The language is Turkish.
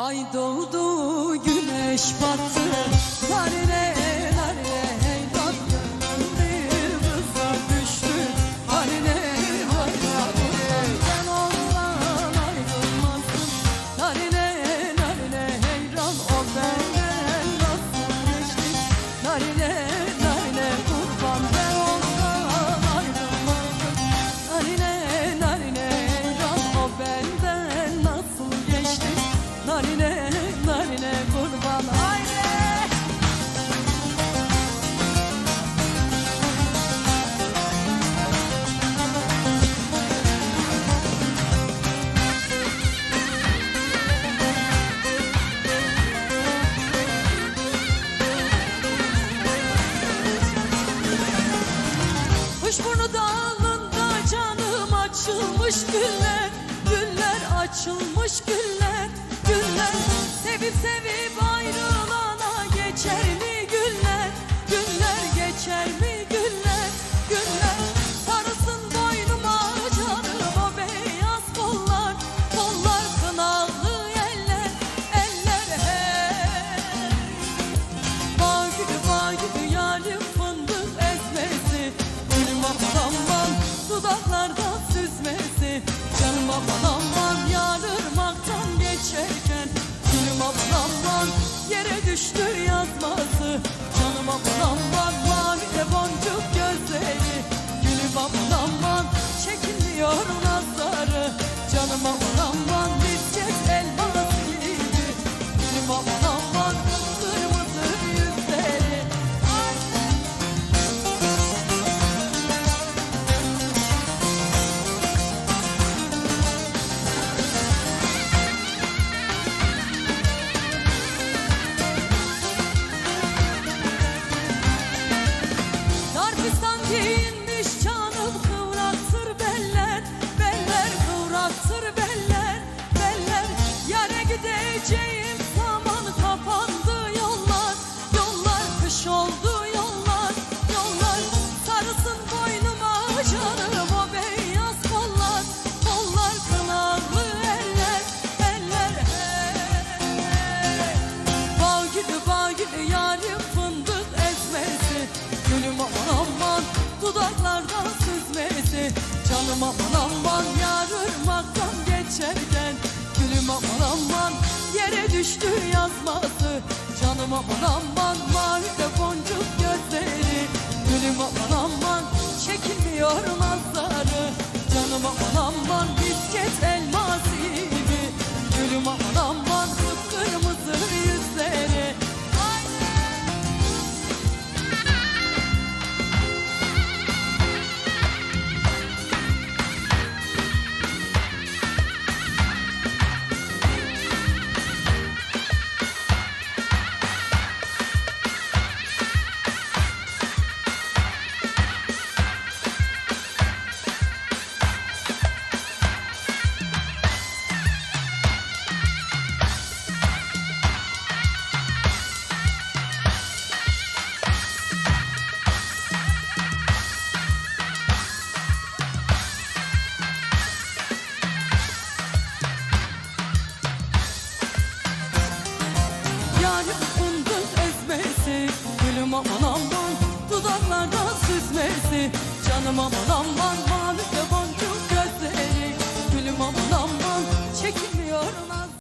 Ay doğdu güneş battı Narine Narine narine kurban Haydi Kuşburnu dağında canım açılmış güller Güller açılmış Güller düştü yazması Canım aman aman mavi de boncuk gözleri. Gülüm aman aman çekilmiyor nazları Canım Giyinmiş canım kıvraktır beller Beller kıvraktır beller Beller. Yere gideceğim dudaklardan süzmesi Canım aman aman yarırmaktan geçerken Gülüm aman aman yere düştü yazması. Canım aman aman mavi de boncuk gözleri. Gülüm aman Yarim fındık ezmesi. Gülüm aman aman Dudaklarda süzmesi. Canım aman aman Mavi de